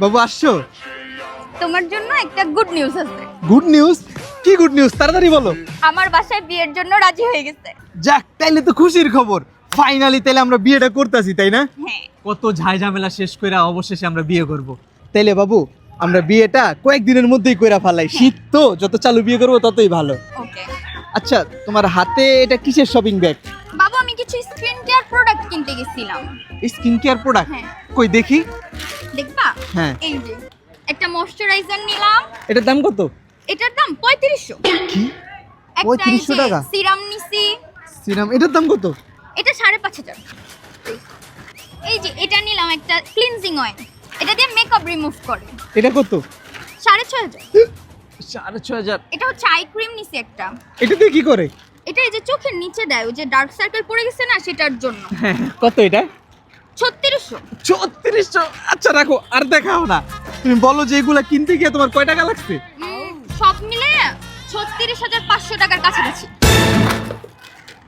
বাবু আসছো? তোমার জন্য একটা গুড নিউজ আছে। গুড নিউজ কি গুড নিউজ তাড়াতাড়ি বলো। আমার বাসায় বিয়ের জন্য রাজি হয়ে গেছে। যাক তাইলে তো খুশির খবর। ফাইনালি তাইলে আমরা বিয়েটা করতেছি তাই না? হ্যাঁ। কত ঝাই ঝামেলা শেষ করে অবশেষে আমরা বিয়ে করব। তাইলে বাবু আমরা বিয়েটা কয়েকদিনের মধ্যেই কইরা ফেলাই। শীত তো যত চালু বিয়ে করব ততই ভালো। ওকে আচ্ছা তোমার হাতে এটা কিসের শপিং ব্যাগ বাবু আমি কিছু স্কিন কেয়ার প্রোডাক্ট কিনতে গেছিলাম। স্কিন কেয়ার প্রোডাক্ট হ্যাঁ। কই দেখি। দেখবা? হ্যাঁ। এই যে একটা ময়শ্চারাইজার নিলাম। এটার দাম কত? এটার দাম পঁয়ত্রিশশো। কি? 3500 টাকা? সিরাম নিছি। সিরাম এটার দাম কত? এটা সাড়ে পাঁচ হাজার। এই যে এটা নিলাম একটা ক্লিনজিং অয়েল এটা দিয়ে মেকআপ রিমুভ করে। এটা কত? সাড়ে ছয় হাজার। সাড়ে ছয় হাজার। এটা হচ্ছে আই ক্রিম নিছি একটা। এটা দিয়ে কি করে? এটা এই যে চোখের নিচে দেয় ওই যে ডার্ক সার্কেল পড়ে গেছে না সেটার জন্য। হ্যাঁ কত এটা? ছত্রিশশো। চৌত্রিশশো আচ্ছা রাখো আর দেখাও না। তুমি বলো যে এগুলা কিনতে গিয়ে তোমার কয় টাকা লাগছে? সব মিলে ছত্রিশ হাজার পাঁচশো টাকার কাছাকাছি।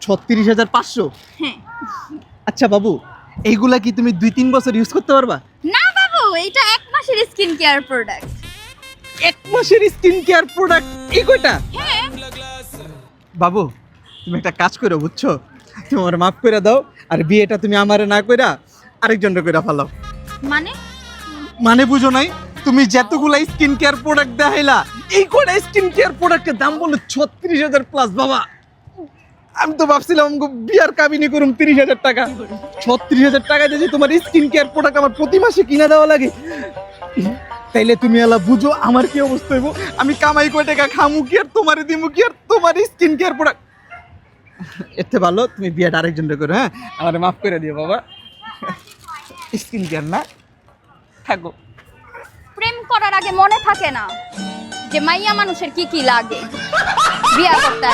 ছত্রিশ হাজার পাঁচশো? হ্যাঁ। আচ্ছা বাবু এইগুলা কি তুমি দুই তিন বছর ইউজ করতে পারবা? না বাবু এটা এক মাসের স্কিন কেয়ার প্রোডাক্ট এক মাসের স্কিন কেয়ার প্রোডাক্ট এই কয়টা? হ্যাঁ। বাবু তুমি একটা কাজ করো বুঝছ? তুমি আমার মাফ করে দাও আর বিয়েটা তুমি আমারে না কইরা আরেকজনটা কইরা ফেলাও। মানে? মানে বুঝো নাই? তুমি যতগুলা স্কিন কেয়ার প্রোডাক্ট দেখাইলা এই কয়টা স্কিন কেয়ার প্রোডাক্টের দাম বলো ছত্রিশ হাজার প্লাস বাবা। আমি তো ভাবছিলাম বিয়ার কাবিনি করুম তিরিশ হাজার টাকা। ছত্রিশ হাজার টাকা দিয়ে তোমার স্কিন কেয়ার প্রোডাক্ট আমার প্রতি মাসে কিনা দেওয়া লাগে। তাইলে তুমি এলা বুঝো আমার কি অবস্থা হইব? আমি কামাই কয় টাকা খামু কি আর তোমার দিমু কি আর তোমার স্কিন কেয়ার প্রোডাক্ট এতে ভালো তুমি বিয়েটা আরেকজনটা করো হ্যাঁ? আমার মাফ করে দিও বাবা। স্কিন কেয়ার না? থাকো। প্রেম করার আগে মনে থাকে না যে মাইয়া মানুষের কি কি লাগে। বিয়া করতে